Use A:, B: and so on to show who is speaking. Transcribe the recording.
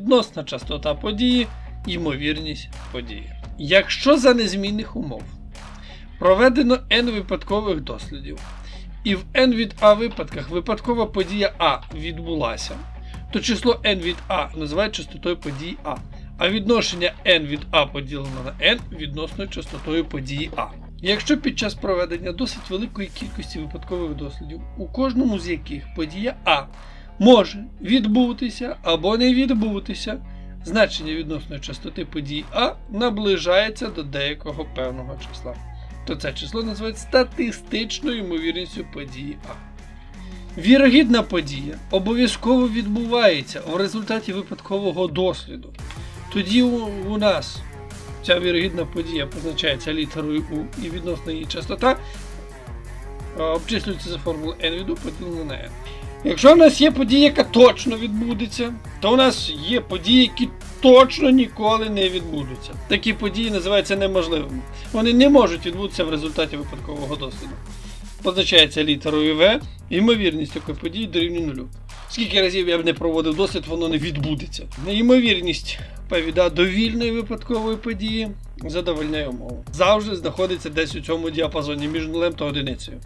A: відносна частота події, ймовірність події. Якщо за незмінних умов проведено n випадкових дослідів, і в n від А випадках випадкова подія А відбулася, то число n від А називають частотою події А, а відношення n від А поділено на n відносною частотою події А. Якщо під час проведення досить великої кількості випадкових дослідів, у кожному з яких подія А може відбутися або не відбутися, значення відносної частоти події А наближається до деякого певного числа. То це число називається статистичною ймовірністю події А. Вірогідна подія обов'язково відбувається в результаті випадкового досліду. Тоді у, нас ця вірогідна подія позначається літерою У і відносно її частота обчислюється за формулою n від U поділено на n. Якщо в нас є подія, яка точно відбудеться, то у нас є події, які точно ніколи не відбудуться. Такі події називаються неможливими. Вони не можуть відбутися в результаті випадкового досліду. Позначається літерою В, ймовірність такої події дорівнює нулю. Скільки разів я б не проводив дослід, воно не відбудеться. Неймовірність повіда довільної випадкової події задовольняє умову. Завжди знаходиться десь у цьому діапазоні між нулем та одиницею.